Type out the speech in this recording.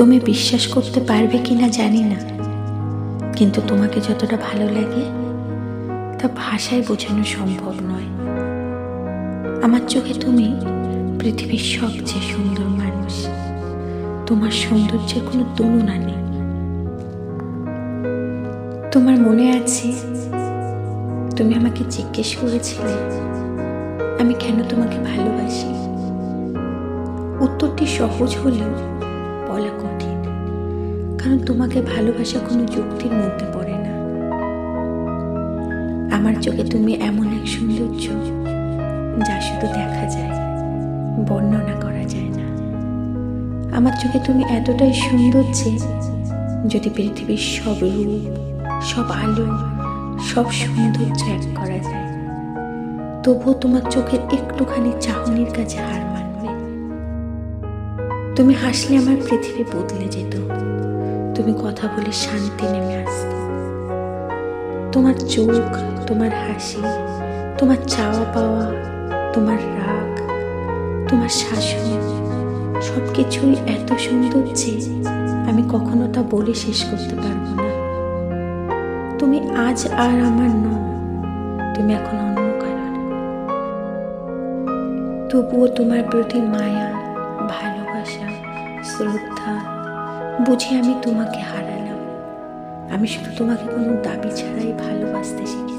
তুমি বিশ্বাস করতে পারবে কি না জানি না। কিন্তু তোমাকে যতটা ভালো লাগে, তা ভাষায় বোঝানো সম্ভব নয়। আমার চোখে তুমি পৃথিবীর সবচেয়ে সুন্দর মানুষ। তোমার সৌন্দর্যের কোনো তুলনা নেই। তোমার মনে আছে, তুমি আমাকে জিজ্ঞেস করেছিলে, আমি কেন তোমাকে ভালোবাসি? উত্তরটি সহজ হলেও বলা কঠিন। কারণ তোমাকে ভালোবাসা কোনো যুক্তির মধ্যে পড়ে না। আমার চোখে তুমি এমন এক সৌন্দর্য যা শুধু দেখা যায়, বর্ণনা করা যায় না। আমার চোখে তুমি এতটাই সুন্দর যে যদি পৃথিবীর সব রূপ, সব আলো, সব সৌন্দর্য এক করা যায়, তবুও তোমার চোখের একটুখানি চাহনির কাছে হার মানবে। তুমি হাসলে আমার পৃথিবী বদলে যেত। তুমি কথা বলে শান্তি নেমে আসতো। তোমার চোখ, তোমার হাসি, তোমার চাওয়া পাওয়া, তোমার রাগ, তোমার শাসন সব কিছুই এত সুন্দর যে আমি কখনো তা বলে শেষ করতে পারব না। তুমি আজ আর আমার ন তুমি এখন অন্য কারণ। তবুও তোমার প্রতি মায়া, ভালোবাসা, শ্রদ্ধা বুঝে আমি তোমাকে হারালাম। আমি শুধু তোমাকে কোনো দাবি ছাড়াই ভালোবাসতে শিখেছি।